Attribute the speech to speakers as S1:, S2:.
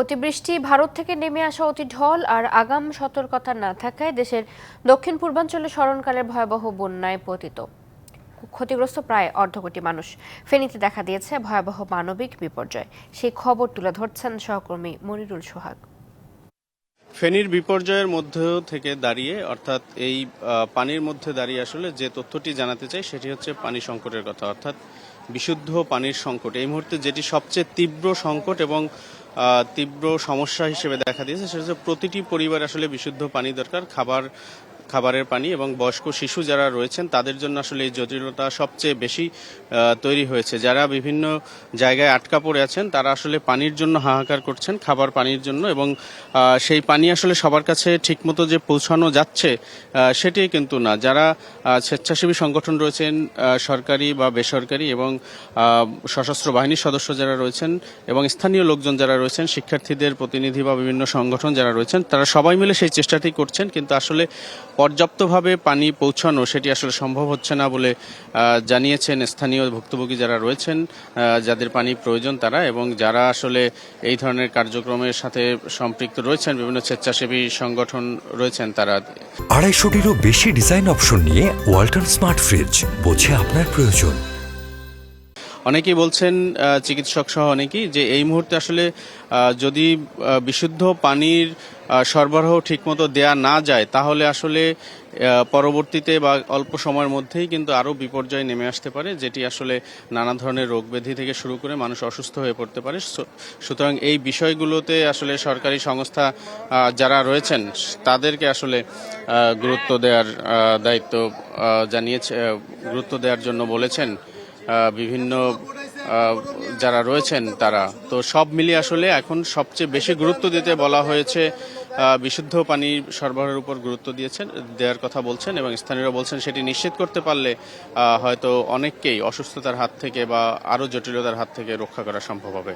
S1: অতিবৃষ্টি, ভারত থেকে নেমে আসা অতি ঢল আর আগাম সতর্কতা না থাকায় দেশের দক্ষিণ পূর্বাঞ্চলে স্মরণকালের ভয়াবহ বন্যায় পতিত। ক্ষতিগ্রস্ত প্রায় অর্ধকোটি মানুষ। ফেনীতে দেখা দিয়েছে ভয়াবহ মানবিক বিপর্যয়। সেই খবর তুলে ধরছেন সহকর্মী মনিরুল সোহাগ।
S2: ফেনীর বিপর্যয়ের মধ্যে থেকে দাঁড়িয়ে, অর্থাৎ এই পানির মধ্যে দাঁড়িয়ে আসলে যে তথ্যটি জানাতে চাই সেটি হচ্ছে পানি সংকটের কথা। অর্থাৎ বিশুদ্ধ পানির সংকট। এই মুহূর্তে যেটি সবচেয়ে তীব্র সংকট এবং তীব্র সমস্যা হিসেবে দেখা দিয়েছে সেটা হচ্ছে প্রতিটি পরিবার আসলে বিশুদ্ধ পানি দরকার। খাবার খাবারের পানি এবং বয়স্ক শিশু যারা রয়েছেন, তাদের জন্য আসলে এই জটিলতা সবচেয়ে বেশি তৈরি হয়েছে। যারা বিভিন্ন জায়গায় আটকা পড়ে আছেন, তারা আসলে পানির জন্য হাহাকার করছেন, খাবার পানির জন্য এবং সেই পানি আসলে সবার কাছে ঠিকমতো যে পৌঁছানো যাচ্ছে সেটি কিন্তু না। যারা স্বেচ্ছাসেবী সংগঠন রয়েছেন সরকারি বা বেসরকারি এবং সশস্ত্র বাহিনীর সদস্য যারা রয়েছেন এবং স্থানীয় লোকজন যারা রয়েছেন, শিক্ষার্থীদের প্রতিনিধি বা বিভিন্ন সংগঠন যারা রয়েছেন, তারা সবাই মিলে সেই চেষ্টাটি করছেন। কিন্তু আসলে পর্যাপ্তভাবে পানি পৌঁছানো সেটি আসলে সম্ভব হচ্ছে না বলে জানিয়েছেন স্থানীয় ভুক্তভোগী যারা রয়েছেন যাদের পানি প্রয়োজন তারা এবং যারা আসলে এই ধরনের কার্যক্রমের সাথে সম্পৃক্ত রয়েছেন, বিভিন্ন স্বেচ্ছাসেবী সংগঠন রয়েছেন তারা।
S3: আড়াইশোটিরও বেশি ডিজাইন অপশন নিয়ে ওয়াল্টন স্মার্ট ফ্রিজ বোঝে আপনার প্রয়োজন।
S2: অনেকেই বলছেন চিকিৎসক সহ অনেকেই যে এই মুহূর্তে আসলে যদি বিশুদ্ধ পানির সরবরাহ ঠিকমতো দেয়া না যায়, তাহলে আসলে পরবর্তীতে বা অল্প সময়ের মধ্যেই কিন্তু আরও বিপর্যয় নেমে আসতে পারে, যেটি আসলে নানা ধরনের রোগ ব্যাধি থেকে শুরু করে মানুষ অসুস্থ হয়ে পড়তে পারে। সুতরাং এই বিষয়গুলোতে আসলে সরকারি সংস্থা যারা রয়েছেন, তাদেরকে আসলে গুরুত্ব দেওয়ার দায়িত্ব জানিয়েছে গুরুত্ব দেওয়ার জন্য বলেছেন। বিভিন্ন যারা রয়েছেন তারা। তো সব মিলিয়ে আসলে এখন সবচেয়ে বেশি গুরুত্ব দিতে বলা হয়েছে বিশুদ্ধ পানি সরবরাহের উপর গুরুত্ব দিয়েছেন, দেওয়ার কথা বলছেন এবং স্থানীয়রা বলছেন সেটি নিশ্চিত করতে পারলে হয়তো অনেককেই অসুস্থতার হাত থেকে বা আরও জটিলতার হাত থেকে রক্ষা করা সম্ভব হবে।